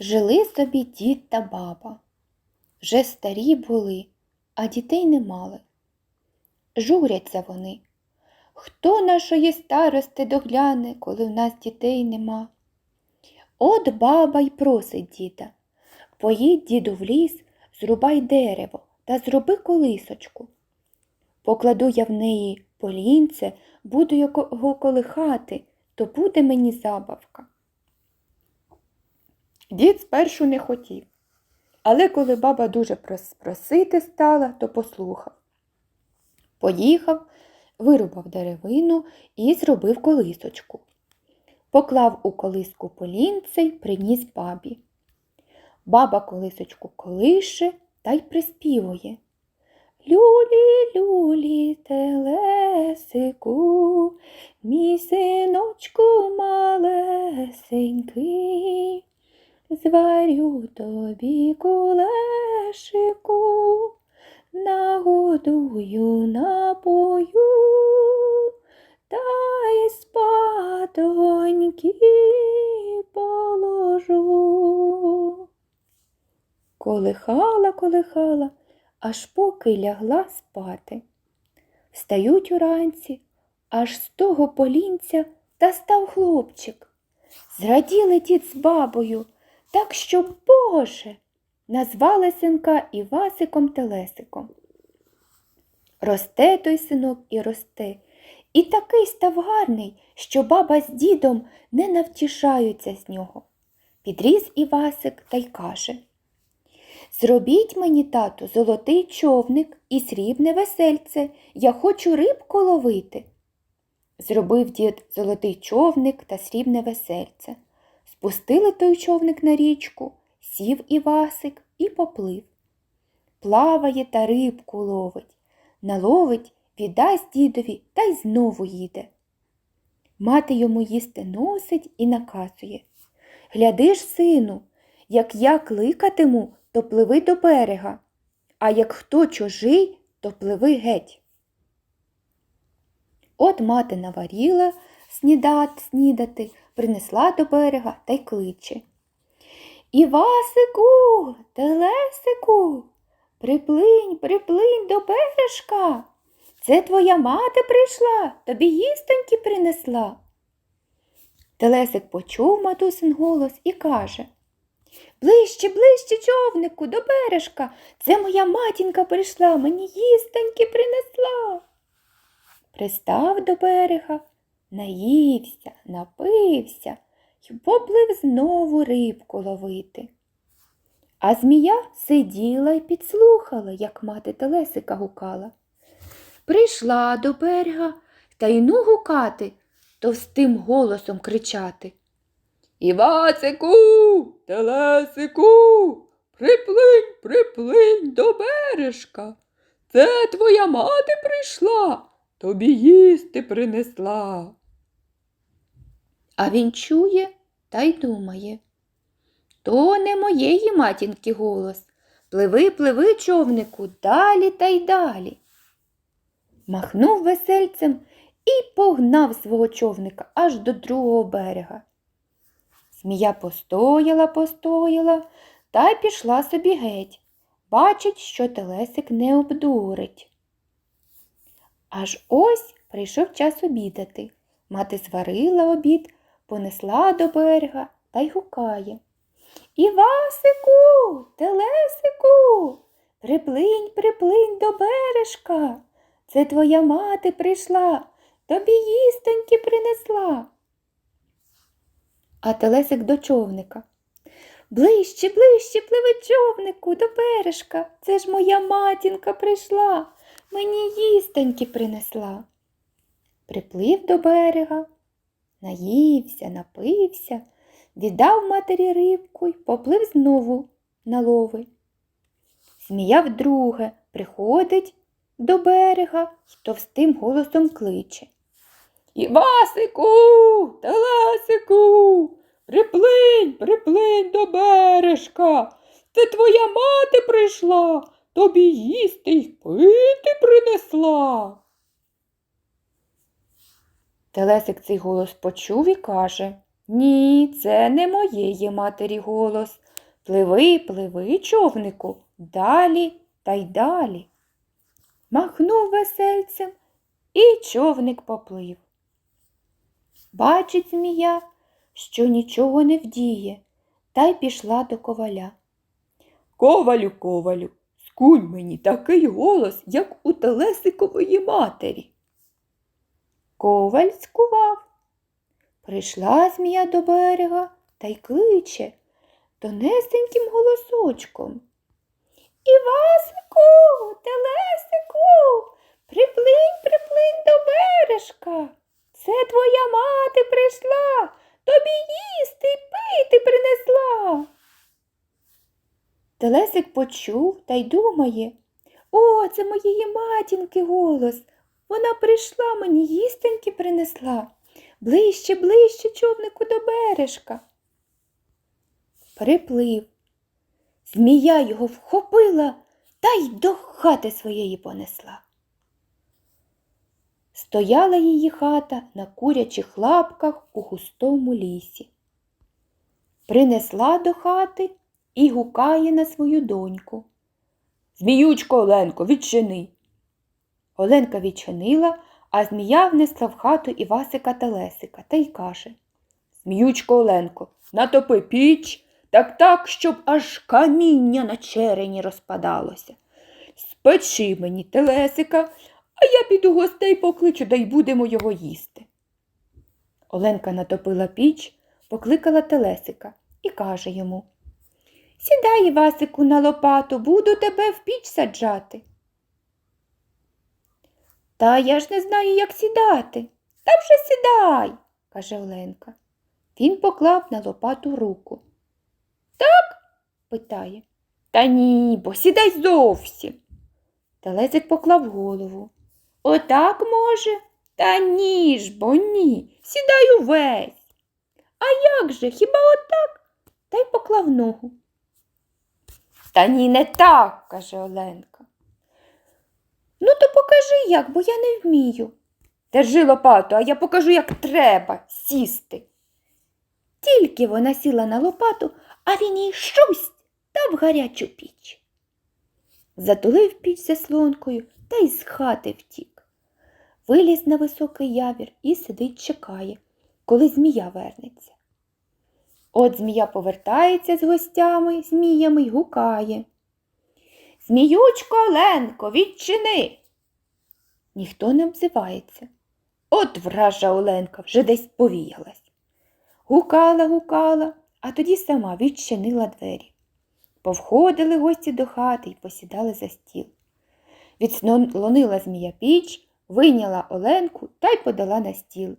Жили собі дід та баба. Вже старі були, а дітей не мали. Журяться вони. Хто нашої старости догляне, коли в нас дітей нема? От баба й просить діда. Поїдь, діду, в ліс, зрубай дерево та зроби колисочку. Покладу я в неї полінце, буду його колихати, то буде мені забавка. Дід спершу не хотів, але коли баба дуже прос- просити стала, то послухав. Поїхав, вирубав деревину і зробив колисочку. Поклав у колиску полінце й приніс бабі. Баба колисочку колише та й приспівує. Люлі, люлі, телесику, мій синочку малесенький, зварю тобі кулешику, нагодую, напою, та й спатоньки положу. Колихала, колихала, аж поки лягла спати. Встають уранці, аж з того полінця та став хлопчик. Зраділи дід з бабою, так що, Боже, назвали синка Івасиком Телесиком. Росте той синок і росте, і такий став гарний, що баба з дідом не навтішаються з нього. Підріс Івасик та й каже Зробіть мені, тату, золотий човник і срібне весельце, я хочу рибку ловити. Зробив дід золотий човник та срібне весельце. Спустили той човник на річку, сів Івасик і поплив. Плаває та рибку ловить, наловить, віддасть дідові та й знову їде. Мати йому їсти носить і наказує Гляди ж, сину, як я кликатиму, то пливи до берега, а як хто чужий, то пливи геть. От мати наваріла снідати, снідати, принесла до берега та й кличе. Івасику, телесику, приплинь, приплинь до бережка. Це твоя мати прийшла, тобі їстоньки принесла. Телесик почув матусин голос і каже Ближче, ближче, човнику, до бережка. Це моя матінка прийшла, мені їстоньки принесла. Пристав до берега, наївся, напився й поплив знову рибку ловити. А змія сиділа й підслухала, як мати Телесика гукала. Прийшла до берега та й ну гукати, товстим голосом кричати. Івасику, телесику, приплинь, приплинь до бережка. Це твоя мати прийшла, тобі їсти принесла. А він чує та й думає. То не моєї матінки голос. Пливи, пливи, човнику, далі та й далі. Махнув весельцем і погнав свого човника аж до другого берега. Змія постояла, постояла та й пішла собі геть. Бачить, що телесик не обдурить. Аж ось прийшов час обідати. Мати зварила обід, понесла до берега та й гукає. Івасику, телесику, приплинь, приплинь до бережка. Це твоя мати прийшла, тобі їстоньки принесла. А телесик до човника. Ближче, ближче пливе човнику до бережка. Це ж моя матінка прийшла, мені їстоньки принесла. Приплив до берега, наївся, напився, віддав матері рибку й поплив знову на лови. Змія вдруге приходить до берега й товстим голосом кличе. Івасику, телесику, приплинь, приплинь до бережка. Це твоя мати прийшла, тобі їсти й пити принесла. Телесик цей голос почув і каже Ні, це не моєї матері голос. Пливи, пливи, човнику, далі та й далі. Махнув весельцем, і човник поплив. Бачить змія, що нічого не вдіє, та й пішла до коваля. Ковалю, ковалю, скунь мені такий голос, як у Телесикової матері. Коваль скував. Прийшла змія до берега та й кличе тонесеньким голосочком. Івасику, телесику, приплинь, приплинь до бережка. Це твоя мати прийшла, тобі їсти й пити принесла. Телесик почув та й думає, о, це моєї матінки голос. Вона прийшла мені їстеньки принесла. Ближче, ближче човнику до бережка. Приплив. Змія його вхопила та й до хати своєї понесла. Стояла її хата на курячих лапках у густому лісі. Принесла до хати і гукає на свою доньку. Зміючко, Оленко, відчини. Оленка відчинила, а змія внесла в хату Івасика та Лесика та й каже Зміючко, Оленко, натопи піч, так так, щоб аж каміння на черені розпадалося. Спечи мені телесика, а я піду гостей покличу, да й будемо його їсти. Оленка натопила піч, покликала телесика і каже йому Сідай, Івасику, на лопату, буду тебе в піч саджати. Та я ж не знаю, як сідати. Та вже сідай, каже Оленка. Він поклав на лопату руку. Так? питає. Та ні, бо сідай зовсім. Телесик поклав голову. Отак може? Та ні ж, бо ні. Сідай увесь. А як же, хіба отак? Та й поклав ногу. Та ні, не так, каже Оленка. Ну, то покажи як, бо я не вмію. Держи лопату, а я покажу, як треба сісти. Тільки вона сіла на лопату, а він їй щусь та в гарячу піч. Затулив піч заслонкою та й з хати втік. Виліз на високий явір і сидить чекає, коли змія вернеться. От змія повертається з гостями, зміями й гукає. Зміючко Оленко, відчини. Ніхто не обзивається. От вража Оленка вже десь повіялась. Гукала, гукала, а тоді сама відчинила двері. Повходили гості до хати й посідали за стіл. Відслонила змія піч, вийняла Оленку та й подала на стіл.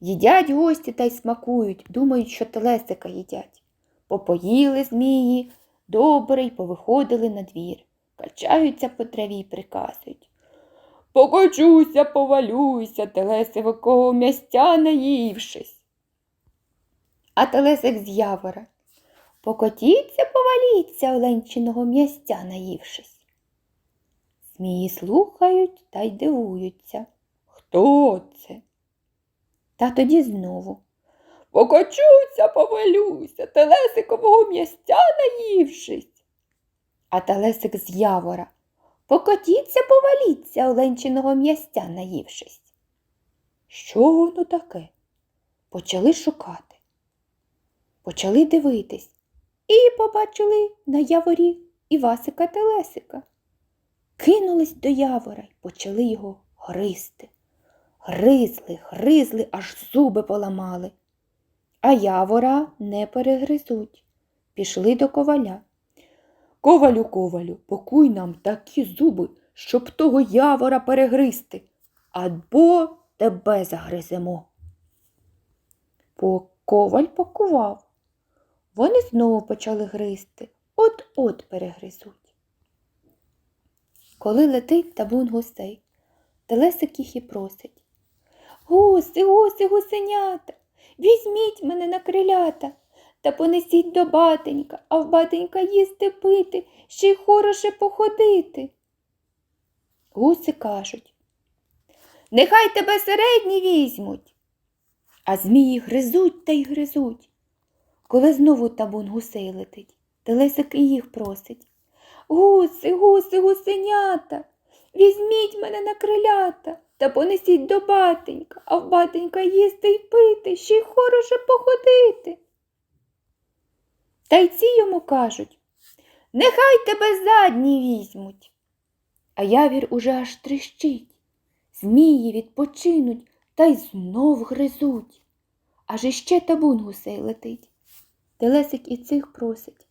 Їдять гості та й смакують, думають, що телесика їдять. Попоїли змії, добре й повиходили на двір, качаються по траві й приказують. Покочуся, повалюся, телесикового м'ястя наївшись. А телесик з явора. Покотіться, поваліться, оленчиного м'ястя наївшись. Змії слухають та й дивуються. Хто це? Та тоді знову. Покочуся, повалюся, телесикового м'ястя наївшись. А телесик з явора. Покотіться, поваліться, оленчиного м'ястя наївшись. Що воно таке? Почали шукати. Почали дивитись і побачили на яворі Івасика Телесика. Кинулись до явора й почали його гризти. Гризли, гризли, аж зуби поламали. А явора не перегризуть. Пішли до коваля. Ковалю, ковалю, покуй нам такі зуби, щоб того явора перегризти, або тебе загриземо. Коваль покував. Вони знову почали гризти, от-от перегризуть. Коли летить табун гусей, телесик їх і просить. Гуси, гуси, гусенята, візьміть мене на крилята та понесіть до батенька, а в батенька їсти пити, ще й хороше походити. Гуси кажуть, нехай тебе середні візьмуть. А змії гризуть та й гризуть. Коли знову табун гусей летить, Телесик і їх просить. Гуси, гуси, гусенята, візьміть мене на крилята та понесіть до батенька, а в батенька їсти й пити, ще й хороше походити. Та й ці йому кажуть Нехай тебе задні візьмуть. А явір уже аж тріщить. Змії відпочинуть та й знов гризуть. Аж іще табун гусей летить. Телесик і цих просить.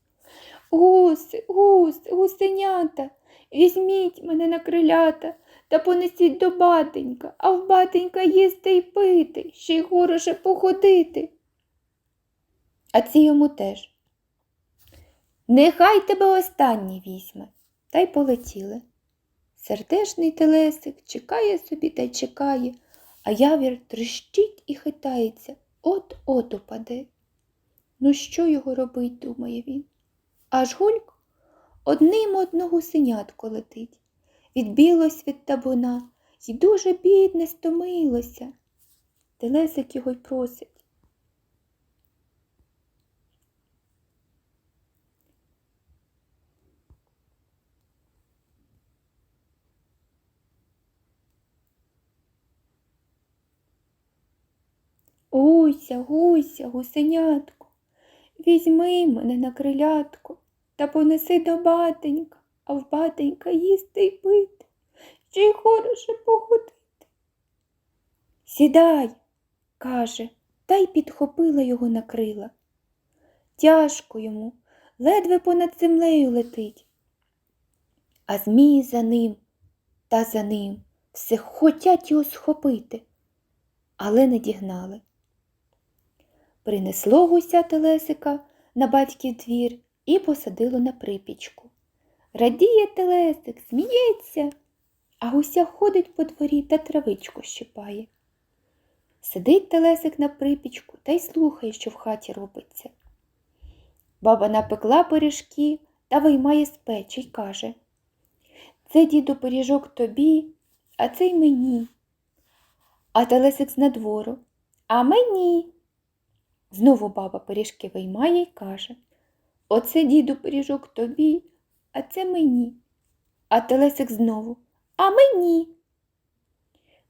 Гуси, гуси, гусенята, візьміть мене на крилята та понесіть до батенька, а в батенька їсти й пити, ще й хороше походити. А ці йому теж. Нехай тебе останній візьме, та й полетіли. Сердешний телесик чекає собі та й чекає, а явір трещить і хитається, от-от упаде. Ну, що його робить, думає він. Аж гульк одним одно гусенятко летить, відбілось від табуна й дуже бідне стомилося. Телесик його й просить. Гуся, гуся, гусенятко, візьми мене на крилятко та понеси до батенька, а в батенька їсти й пити, ще й хороше походити. Сідай, каже, та й підхопила його на крила. Тяжко йому, ледве понад землею летить. А змії за ним та за ним все хотять його схопити, але не дігнали. Принесло гуся телесика на батьків двір і посадило на припічку. Радіє телесик, сміється, а гуся ходить по дворі та травичку щипає. Сидить телесик на припічку та й слухає, що в хаті робиться. Баба напекла пиріжки та виймає з печі й каже Це, діду, пиріжок тобі, а цей мені. А телесик з надвору, а мені. Знову баба пиріжки виймає й каже Оце, діду, пиріжок тобі, а це мені. А телесик знову А мені.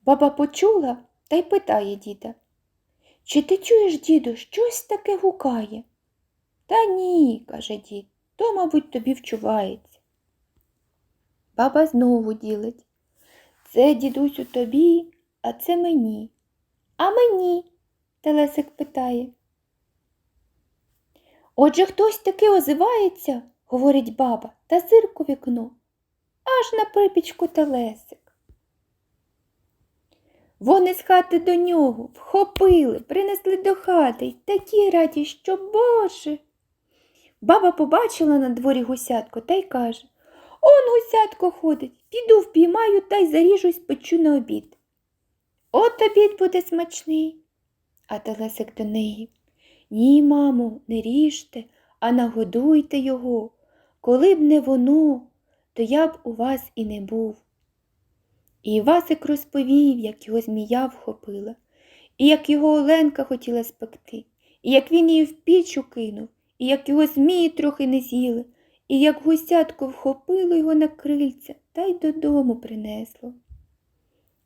Баба почула та й питає діда Чи ти чуєш, діду, щось таке гукає? Та ні, каже дід, то, мабуть, тобі вчувається. Баба знову ділить. Це, дідусю, тобі, а це мені. А мені? Телесик питає. Отже, хтось таки озивається, говорить баба, та зирку вікно, аж на припічку телесик. Вони з хати до нього вхопили, принесли до хати й такі раді, що Боже. Баба побачила на дворі гусятко та й каже Он гусятко ходить, піду впіймаю та й заріжусь печу на обід. От обід буде смачний. А телесик до неї. Ні, мамо, не ріжте, а нагодуйте його. Коли б не воно, то я б у вас і не був. І Івасик розповів, як його змія вхопила, і як його Оленка хотіла спекти, і як він її в піч укинув, і як його змії трохи не з'їли, і як гусятко вхопило його на крильця та й додому принесло.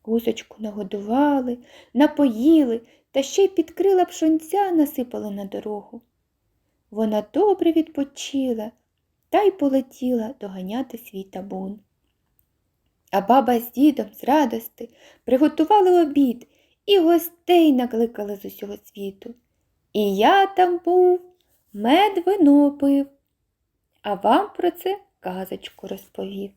Гусочку нагодували, напоїли та ще й під крила пшонця насипали на дорогу. Вона добре відпочила та й полетіла доганяти свій табун. А баба з дідом з радости приготували обід і гостей накликали з усього світу. І я там був, мед вино пив, а вам про це казочку розповів.